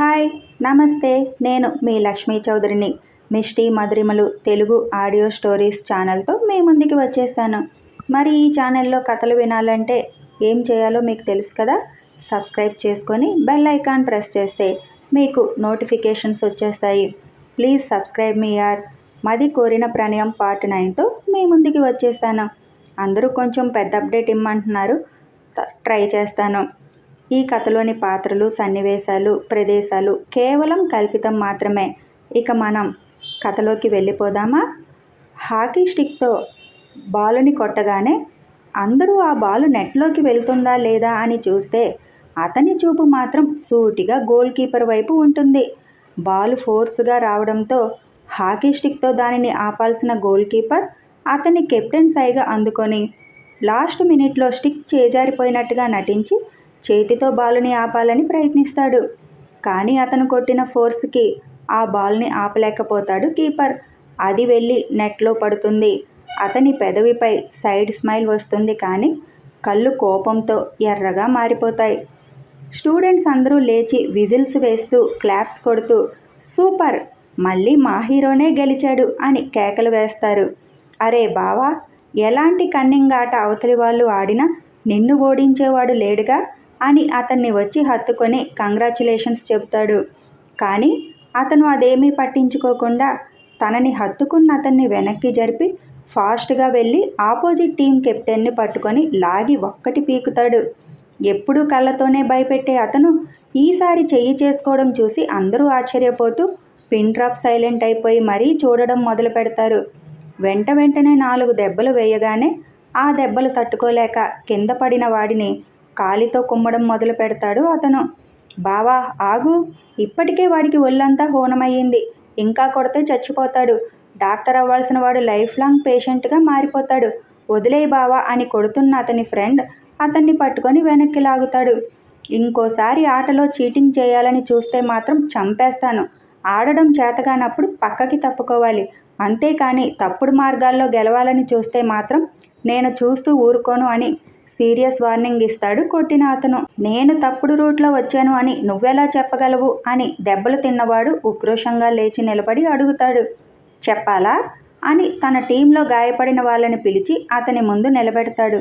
Hi నమస్తే. నేను మీ లక్ష్మీ చౌదరిని. మిష్టి మధురిమలు తెలుగు ఆడియో స్టోరీస్ ఛానల్తో మీ ముందుకి వచ్చేసాను. మరి ఈ ఛానల్లో కథలు వినాలంటే ఏం చేయాలో మీకు తెలుసు కదా? సబ్స్క్రైబ్ చేసుకొని బెల్ ఐకాన్ ప్రెస్ చేస్తే మీకు నోటిఫికేషన్స్ వచ్చేస్తాయి. ప్లీజ్ సబ్స్క్రైబ్ మీ ఆర్ మది కోరిన ప్రణయం పార్ట్ నైన్తో మీ ముందుకి వచ్చేసాను. అందరూ కొంచెం పెద్ద అప్డేట్ ఇమ్మంటున్నారు. ట్రై చేస్తాను. ఈ కథలోని పాత్రలు సన్నివేశాలు ప్రదేశాలు కేవలం కల్పితం మాత్రమే. ఇక మనం కథలోకి వెళ్ళిపోదామా? హాకీ స్టిక్తో బాలుని కొట్టగానే అందరూ ఆ బాలు నెట్లోకి వెళ్తుందా లేదా అని చూస్తే అతని చూపు మాత్రం సూటిగా గోల్ కీపర్ వైపు ఉంటుంది. బాల్ ఫోర్స్గా రావడంతో హాకీ స్టిక్తో దానిని ఆపాల్సిన గోల్ కీపర్ అతని కెప్టెన్ సైగా అందుకొని లాస్ట్ మినిట్లో స్టిక్ చేజారిపోయినట్టుగా నటించి చేతితో బాలుని ఆపాలని ప్రయత్నిస్తాడు. కానీ అతను కొట్టిన ఫోర్స్కి ఆ బాల్ని ఆపలేకపోతాడు కీపర్. అది వెళ్ళి నెట్లో పడుతుంది. అతని పెదవిపై సైడ్ స్మైల్ వస్తుంది కానీ కళ్ళు కోపంతో ఎర్రగా మారిపోతాయి. స్టూడెంట్స్ అందరూ లేచి విజిల్స్ వేస్తూ క్లాప్స్ కొడుతూ సూపర్! మళ్ళీ మా హీరోనే గెలిచాడు అని కేకలు వేస్తారు. అరే బావా! ఎలాంటి కన్నింగ్ ఆట అవతలి వాళ్ళు ఆడినా నిన్ను ఓడించేవాడు లేడుగా? అని అతన్ని వచ్చి హత్తుకొని కంగ్రాచులేషన్స్ చెప్తాడు. కానీ అతను అదేమీ పట్టించుకోకుండా తనని హత్తుకున్న అతన్ని వెనక్కి జరిపి ఫాస్ట్గా వెళ్ళి ఆపోజిట్ టీం కెప్టెన్ని పట్టుకొని లాగి ఒక్కటి పీకుతాడు. ఎప్పుడూ కళ్ళతోనే భయపెట్టే అతను ఈసారి చెయ్యి చేసుకోవడం చూసి అందరూ ఆశ్చర్యపోతూ పిన్ డ్రాప్ సైలెంట్ అయిపోయి మరీ చూడడం మొదలు పెడతారు. వెంట వెంటనే నాలుగు దెబ్బలు వేయగానే ఆ దెబ్బలు తట్టుకోలేక కింద పడిన వాడిని కాలితో కుమ్మడం మొదలు పెడతాడు అతను. బావా ఆగు. ఇప్పటికే వాడికి ఒళ్ళంతా హోనమయ్యింది. ఇంకా కొడితే చచ్చిపోతాడు. డాక్టర్ అవ్వాల్సిన వాడు లైఫ్ లాంగ్ పేషెంట్గా మారిపోతాడు. వదిలే బావా అని కొడుతున్న అతని ఫ్రెండ్ అతన్ని పట్టుకొని వెనక్కి లాగుతాడు. ఇంకోసారి ఆటలో చీటింగ్ చేయాలని చూస్తే మాత్రం చంపేస్తాను. ఆడడం చేతగానప్పుడు పక్కకి తప్పుకోవాలి. అంతేకాని తప్పుడు మార్గాల్లో గెలవాలని చూస్తే మాత్రం నేను చూస్తూ ఊరుకోను అని సీరియస్ వార్నింగ్ ఇస్తాడు కొట్టిన అతను. నేను తప్పుడు రూట్లో వచ్చాను అని నువ్వెలా చెప్పగలవు? అని దెబ్బలు తిన్నవాడు ఉక్రోషంగా లేచి నిలబడి అడుగుతాడు. చెప్పాలా? అని తన టీంలో గాయపడిన వాళ్ళని పిలిచి అతని ముందు నిలబెడతాడు.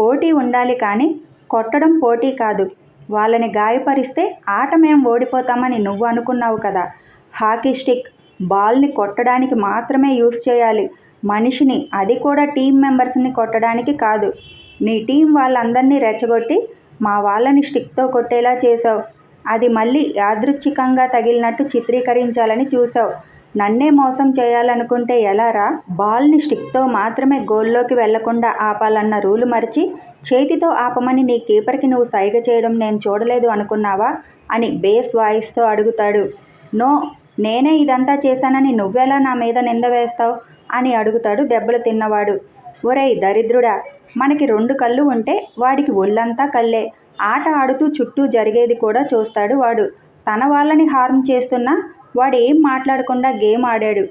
పోటీ ఉండాలి కానీ కొట్టడం పోటీ కాదు. వాళ్ళని గాయపరిస్తే ఆట మేం ఓడిపోతామని నువ్వు అనుకున్నావు కదా. హాకీ స్టిక్ బాల్ని కొట్టడానికి మాత్రమే యూస్ చేయాలి. మనిషిని అది కూడా టీం మెంబర్స్ని కొట్టడానికి కాదు. నీ టీం వాళ్ళందరినీ రెచ్చగొట్టి మా వాళ్ళని స్టిక్తో కొట్టేలా చేసావు అది మళ్ళీ యాదృచ్ఛికంగా తగిలినట్టు చిత్రీకరించాలని చూసావు నన్నే మోసం చేయాలనుకుంటే ఎలారా బాల్ని స్టిక్తో మాత్రమే గోల్లోకి వెళ్ళకుండా ఆపాలన్న రూలు మరిచి చేతితో ఆపమని నీ కీపర్కి నువ్వు సైగ చేయడం నేను చూడలేదు అనుకున్నావా? అని బేస్ వాయిస్తో అడుగుతాడు. నో నేనే ఇదంతా చేశానని నువ్వెలా నా మీద నింద వేస్తావు? అని అడుగుతాడు దెబ్బలు తిన్నవాడు. ఒరేయ్ దరిద్రుడా మనకి రెండు కళ్ళు ఉంటే వాడికి ఒళ్ళంతా కళ్ళే. ఆట ఆడుతూ చుట్టూ జరిగేది కూడా చూస్తాడు వాడు. తన వాళ్ళని హార్మ్ చేస్తున్నా వాడు ఏం మాట్లాడకుండా గేమ్ ఆడాడు.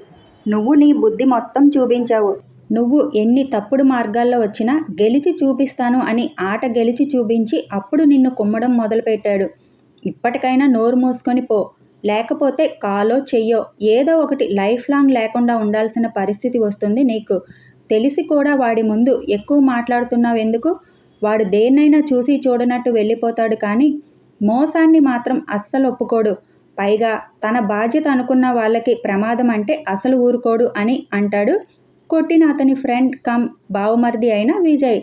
నువ్వు నీ బుద్ధి మొత్తం చూపించావు. నువ్వు ఎన్ని తప్పుడు మార్గాల్లో వచ్చినా గెలిచి చూపిస్తాను అని ఆట గెలిచి చూపించి అప్పుడు నిన్ను కుమ్మడం మొదలుపెట్టాడు. ఇప్పటికైనా నోరు మూసుకొని పో. లేకపోతే కాలో చెయ్యో. ఏదో ఒకటి లైఫ్ లాంగ్ లేకుండా ఉండాల్సిన పరిస్థితి వస్తుంది నీకు. తెలిసి కూడా వాడి ముందు ఎక్కువ మాట్లాడుతున్నావు ఎందుకు? వాడు దేన్నైనా చూసి చూడనట్టు వెళ్ళిపోతాడు కానీ మోసాన్ని మాత్రం అస్సలు ఒప్పుకోడు. పైగా తన బాధ్యత అనుకున్న వాళ్ళకి ప్రమాదం అంటే అసలు ఊరుకోడు అని అంటాడు కొట్టిన అతని ఫ్రెండ్ కమ్ బావుమరిది అయిన విజయ్.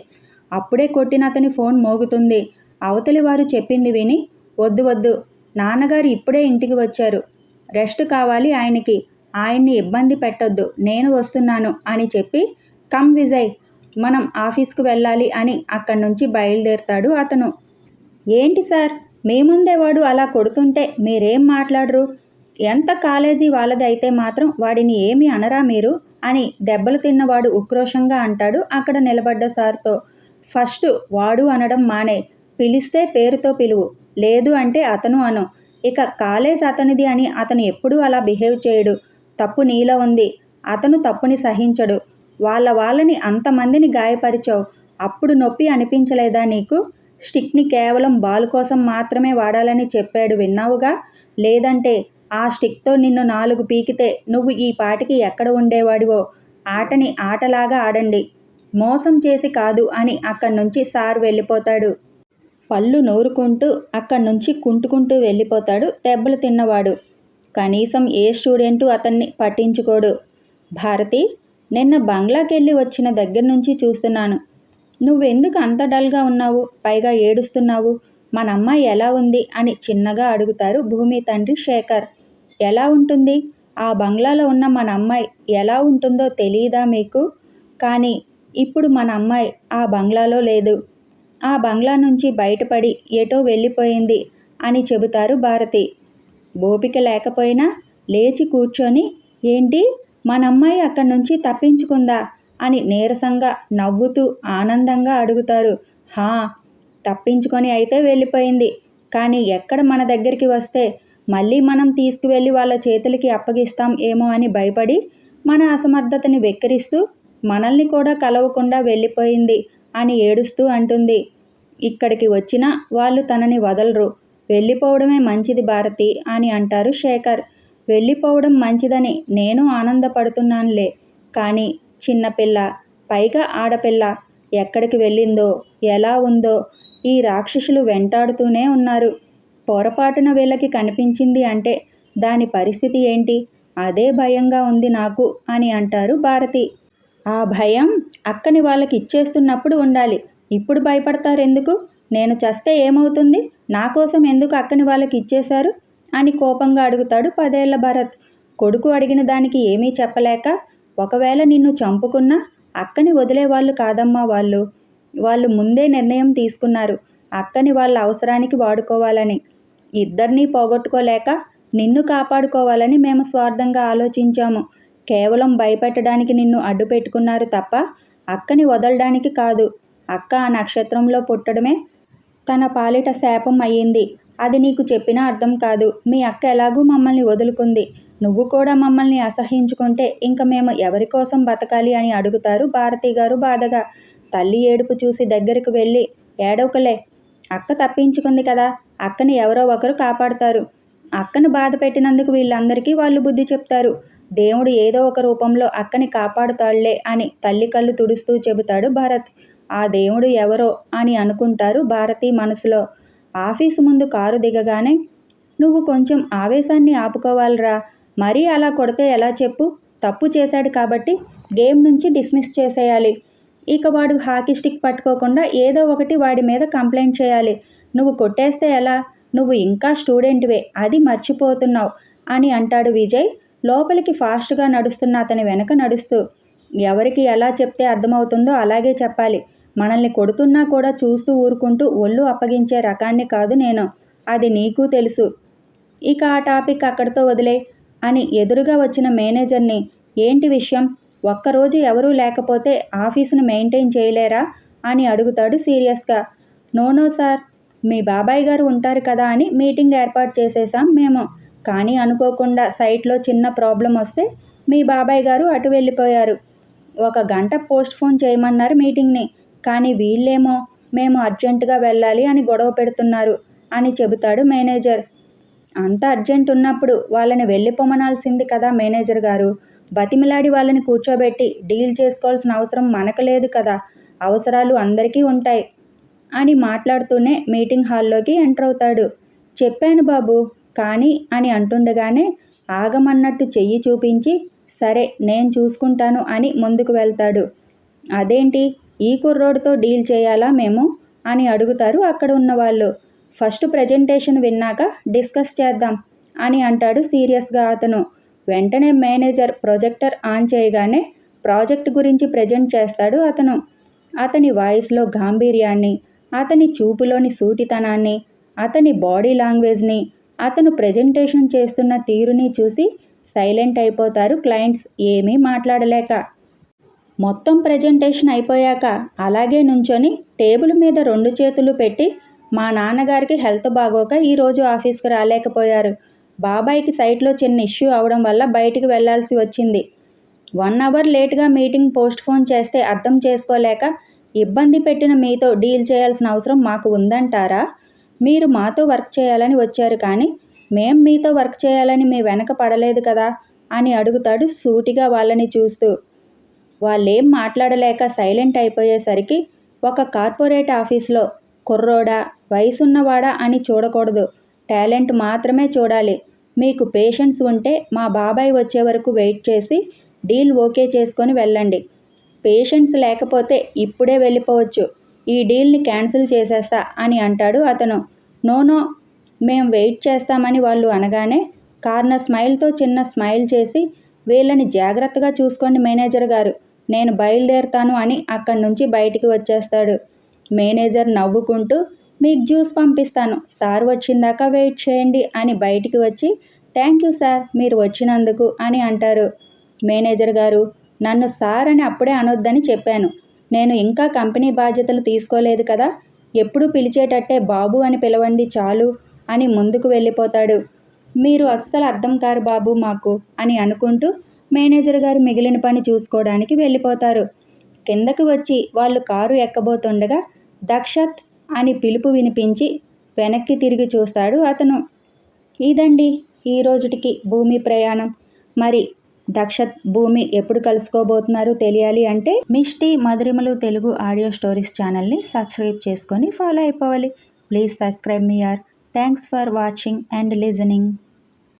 అప్పుడే కొట్టిన అతని ఫోన్ మోగుతుంది. అవతలి వారు చెప్పింది విని వద్దు వద్దు నాన్నగారు ఇప్పుడే ఇంటికి వచ్చారు. రెస్ట్ కావాలి ఆయనకి. ఆయన్ని ఇబ్బంది పెట్టొద్దు. నేను వస్తున్నాను అని చెప్పి కమ్ విజయ్ మనం ఆఫీస్కు వెళ్ళాలి అని అక్కడి నుంచి బయలుదేరుతాడు అతను. ఏంటి సార్? మేముందే వాడు అలా కొడుతుంటే మీరేం మాట్లాడరు? ఎంత కాలేజీ వాళ్ళది అయితే మాత్రం వాడిని ఏమి అనరా మీరు? అని దెబ్బలు తిన్నవాడు ఉక్రోషంగా అంటాడు అక్కడ నిలబడ్డ సార్తో. ఫస్ట్ వాడు అనడం మానే పిలిస్తే పేరుతో పిలువు. లేదు అంటే అతను అను. ఇక కాలేజ్ అతనిది అని అతను ఎప్పుడూ అలా బిహేవ్ చేయడు. తప్పు నీలో ఉంది. అతను తప్పుని సహించడు. వాళ్ళ వాళ్ళని అంతమందిని గాయపరిచావు. అప్పుడు నొప్పి అనిపించలేదా నీకు? స్టిక్ని కేవలం బాల్ కోసం మాత్రమే వాడాలని చెప్పాడు విన్నావుగా? లేదంటే ఆ స్టిక్తో నిన్ను నాలుగు పీకితే నువ్వు ఈ పాటికి ఎక్కడ ఉండేవాడివో? ఆటని ఆటలాగా ఆడండి. మోసం చేసి కాదు అని అక్కడి నుంచి సార్ వెళ్ళిపోతాడు. పళ్ళు నూరుకుంటూ అక్కడి నుంచి కుంటుకుంటూ వెళ్ళిపోతాడు దెబ్బలు తిన్నవాడు. కనీసం ఏ స్టూడెంటు అతన్ని పట్టించుకోడు. భారతి నిన్న బంగ్లాకెళ్ళి వచ్చిన దగ్గర నుంచి చూస్తున్నాను. నువ్వెందుకు అంత డల్గా ఉన్నావు? పైగా ఏడుస్తున్నావు. మన అమ్మాయి ఎలా ఉంది? అని చిన్నగా అడుగుతారు భూమి తండ్రి శేఖర్. ఎలా ఉంటుంది? ఆ బంగ్లాలో ఉన్న మన అమ్మాయి ఎలా ఉంటుందో తెలియదా మీకు? కానీ ఇప్పుడు మన అమ్మాయి ఆ బంగ్లాలో లేదు. ఆ బంగ్లా నుంచి బయటపడి ఎటో వెళ్ళిపోయింది అని చెబుతారు భారతి. ఓపిక లేకపోయినా లేచి కూర్చొని ఏంటి? మన అమ్మాయి అక్కడి నుంచి తప్పించుకుందా? అని నీరసంగా నవ్వుతూ ఆనందంగా అడుగుతారు. హా తప్పించుకొని అయితే వెళ్ళిపోయింది. కానీ ఎక్కడ మన దగ్గరికి వస్తే? మళ్ళీ మనం తీసుకువెళ్ళి వాళ్ళ చేతులకి అప్పగిస్తాం ఏమో అని భయపడి మన అసమర్థతని వెక్కిరిస్తూ మనల్ని కూడా కలవకుండా వెళ్ళిపోయింది అని ఏడుస్తూ అంటుంది. ఇక్కడికి వచ్చినా వాళ్ళు తనని వదలరు. వెళ్ళిపోవడమే మంచిది భారతి అని అంటారు శేఖర్. వెళ్ళిపోవడం మంచిదని నేను ఆనందపడుతున్నానులే. కానీ చిన్నపిల్ల పైగా ఆడపిల్ల ఎక్కడికి వెళ్ళిందో ఎలా ఉందో ఈ రాక్షసులు వెంటాడుతూనే ఉన్నారు. పొరపాటున వీళ్ళకి కనిపించింది అంటే దాని పరిస్థితి ఏంటి? అదే భయంగా ఉంది నాకు అని అంటారు భారతి. ఆ భయం అక్కని వాళ్ళకి ఇచ్చేస్తున్నప్పుడు ఉండాలి. ఇప్పుడు భయపడతారు ఎందుకు నేను చస్తే ఏమవుతుంది? నా కోసం ఎందుకు అక్కని వాళ్ళకి ఇచ్చేశారు? అని కోపంగా అడుగుతాడు పదేళ్ళ భరత్. కొడుకు అడిగిన దానికి ఏమీ చెప్పలేక ఒకవేళ నిన్ను చంపుకున్నా అక్కని వదిలేవాళ్ళు కాదమ్మా వాళ్ళు. వాళ్ళు ముందే నిర్ణయం తీసుకున్నారు. అక్కని వాళ్ళ అవసరానికి వాడుకోవాలని. ఇద్దరినీ పోగొట్టుకోలేక నిన్ను కాపాడుకోవాలని మేము స్వార్థంగా ఆలోచించాము. కేవలం భయపెట్టడానికి నిన్ను అడ్డు పెట్టుకున్నారు తప్ప అక్కని వదలడానికి కాదు. అక్క ఆ నక్షత్రంలో పుట్టడమే తన పాలిట శాపం అయ్యింది. అది నీకు చెప్పినా అర్థం కాదు. మీ అక్క ఎలాగూ మమ్మల్ని వదులుకుంది. నువ్వు కూడా మమ్మల్ని అసహించుకుంటే ఇంక మేము ఎవరి కోసం బతకాలి అని అడుగుతారు భారతి గారు బాధగా. తల్లి ఏడుపు చూసి దగ్గరికి వెళ్ళి ఏడవకలే అక్క తప్పించుకుంది కదా అక్కని ఎవరో ఒకరు కాపాడతారు. అక్కను బాధ పెట్టినందుకు వీళ్ళందరికీ వాళ్ళు బుద్ధి చెప్తారు. దేవుడు ఏదో ఒక రూపంలో అక్కని కాపాడుతాళ్ళే అని తల్లి కళ్ళు తుడుస్తూ చెబుతాడు భరత్. ఆ దేవుడు ఎవరో అని అనుకుంటారు భారతి మనసులో. ఆఫీసు ముందు కారు దిగగానే నువ్వు కొంచెం ఆవేశాన్ని ఆపుకోవాలిరా. మరీ అలా కొడితే ఎలా చెప్పు? తప్పు చేశాడు కాబట్టి గేమ్ నుంచి డిస్మిస్ చేసేయాలి. ఇక వాడు హాకీ స్టిక్ పట్టుకోకుండా ఏదో ఒకటి వాడి మీద కంప్లైంట్ చేయాలి. నువ్వు కొట్టేస్తే ఎలా? నువ్వు ఇంకా స్టూడెంట్వే అది మర్చిపోతున్నావు అని అంటాడు విజయ్. లోపలికి ఫాస్ట్గా నడుస్తున్న అతని వెనక నడుస్తూ ఎవరికి ఎలా చెప్తే అర్థమవుతుందో అలాగే చెప్పాలి. మనల్ని కొడుతున్నా కూడా చూస్తూ ఊరుకుంటూ ఒళ్ళు అప్పగించే రకాన్ని కాదు నేను. అది నీకు తెలుసు. ఇక ఆ టాపిక్ అక్కడితో వదిలే. అని ఎదురుగా వచ్చిన మేనేజర్ని ఏంటి విషయం? ఒక్కరోజు ఎవరూ లేకపోతే ఆఫీసును మెయింటైన్ చేయలేరా? అని అడుగుతాడు సీరియస్గా. నోనో సార్ మీ బాబాయ్ గారు ఉంటారు కదా అని మీటింగ్ ఏర్పాటు చేసేసాం మేము. కానీ అనుకోకుండా సైట్లో చిన్న ప్రాబ్లం వస్తే మీ బాబాయ్ గారు అటు వెళ్ళిపోయారు. ఒక గంట పోస్ట్ ఫోన్ చేయమన్నారు మీటింగ్ని. కానీ వీళ్ళేమో మేము అర్జెంటుగా వెళ్ళాలి అని గొడవ పెడుతున్నారు అని చెబుతాడు మేనేజర్. అంత అర్జెంట్ ఉన్నప్పుడు వాళ్ళని వెళ్ళిపోమనాల్సింది కదా మేనేజర్ గారు. బతిమిలాడి వాళ్ళని కూర్చోబెట్టి డీల్ చేసుకోవాల్సిన అవసరం మనకు లేదు కదా అవసరాలు అందరికీ ఉంటాయి అని మాట్లాడుతూనే మీటింగ్ హాల్లోకి ఎంటర్ అవుతాడు. చెప్పాను బాబు కానీ అని అంటుండగానే ఆగమన్నట్టు చెయ్యి చూపించి సరే నేను చూసుకుంటాను అని ముందుకు వెళ్తాడు. అదేంటి? ఈ కుర్రోడ్తో డీల్ చేయాలా మేము? అని అడుగుతారు అక్కడ ఉన్నవాళ్ళు. ఫస్ట్ ప్రజెంటేషన్ విన్నాక డిస్కస్ చేద్దాం అని అంటాడు సీరియస్గా అతను. వెంటనే మేనేజర్ ప్రొజెక్టర్ ఆన్ చేయగానే ప్రాజెక్ట్ గురించి ప్రజెంట్ చేస్తాడు అతను. అతని వాయిస్లో గాంభీర్యాన్ని అతని చూపులోని సూటితనాన్ని అతని బాడీ లాంగ్వేజ్ని అతను ప్రజెంటేషన్ చేస్తున్న తీరుని చూసి సైలెంట్ అయిపోతారు క్లయింట్స్ ఏమీ మాట్లాడలేక. మొత్తం ప్రజెంటేషన్ అయిపోయాక అలాగే నుంచొని టేబుల్ మీద రెండు చేతులు పెట్టి మా నాన్నగారికి హెల్త్ బాగోక ఈరోజు ఆఫీస్కి రాలేకపోయారు. బాబాయ్కి సైట్లో చిన్న ఇష్యూ అవడం వల్ల బయటికి వెళ్ళాల్సి వచ్చింది. వన్ అవర్ లేట్గా మీటింగ్ పోస్ట్ పోన్ చేస్తే అర్థం చేసుకోలేక ఇబ్బంది పెట్టిన మీతో డీల్ చేయాల్సిన అవసరం మాకు ఉందంటారా? మీరు మాతో వర్క్ చేయాలని వచ్చారు కానీ మేం మీతో వర్క్ చేయాలని మీ వెనక పడలేదు కదా అని అడుగుతాడు సూటిగా వాళ్ళని చూస్తూ. వాళ్ళేం మాట్లాడలేక సైలెంట్ అయిపోయేసరికి ఒక కార్పొరేట్ ఆఫీస్లో కుర్రోడా వయసున్నవాడా అని చూడకూడదు. టాలెంట్ మాత్రమే చూడాలి. మీకు పేషెన్స్ ఉంటే మా బాబాయ్ వచ్చే వరకు వెయిట్ చేసి డీల్ ఓకే చేసుకొని వెళ్ళండి. పేషెన్స్ లేకపోతే ఇప్పుడే వెళ్ళిపోవచ్చు. ఈ డీల్ని క్యాన్సిల్ చేసేస్తా అని అంటాడు అతను. నోనో మేం వెయిట్ చేస్తామని వాళ్ళు అనగానే కార్నర్ స్మైల్తో చిన్న స్మైల్ చేసి వీళ్ళని జాగ్రత్తగా చూసుకోండి మేనేజర్ గారు. నేను బయలుదేరుతాను అని అక్కడి నుంచి బయటికి వచ్చేస్తాడు. మేనేజర్ నవ్వుకుంటూ మీకు జ్యూస్ పంపిస్తాను. సార్ వచ్చిందాకా వెయిట్ చేయండి అని బయటికి వచ్చి థ్యాంక్ యూ సార్ మీరు వచ్చినందుకు అని అంటారు. మేనేజర్ గారు నన్ను సార్ అని అప్పుడే అనొద్దని చెప్పాను. నేను ఇంకా కంపెనీ బాధ్యతలు తీసుకోలేదు కదా. ఎప్పుడు పిలిచేటట్టే బాబు అని పిలవండి చాలు అని ముందుకు వెళ్ళిపోతాడు. మీరు అస్సలు అర్థం కారు బాబు మాకు అని అనుకుంటూ మేనేజర్ గారు మిగిలిన పని చూసుకోవడానికి వెళ్ళిపోతారు. కిందకు వచ్చి వాళ్ళు కారు ఎక్కబోతుండగా దక్షత్ అని పిలుపు వినిపించి వెనక్కి తిరిగి చూస్తాడు అతను. ఇదండి ఈ రోజుటికి భూమి ప్రయాణం. మరి దక్షత్ భూమి ఎప్పుడు కలుసుకోబోతున్నారో తెలియాలి అంటే మిష్టి మధురిమలు తెలుగు ఆడియో స్టోరీస్ ఛానల్ని సబ్స్క్రైబ్ చేసుకొని ఫాలో అయిపోవాలి. ప్లీజ్ సబ్స్క్రైబ్ మీ are. Thanks for watching and listening.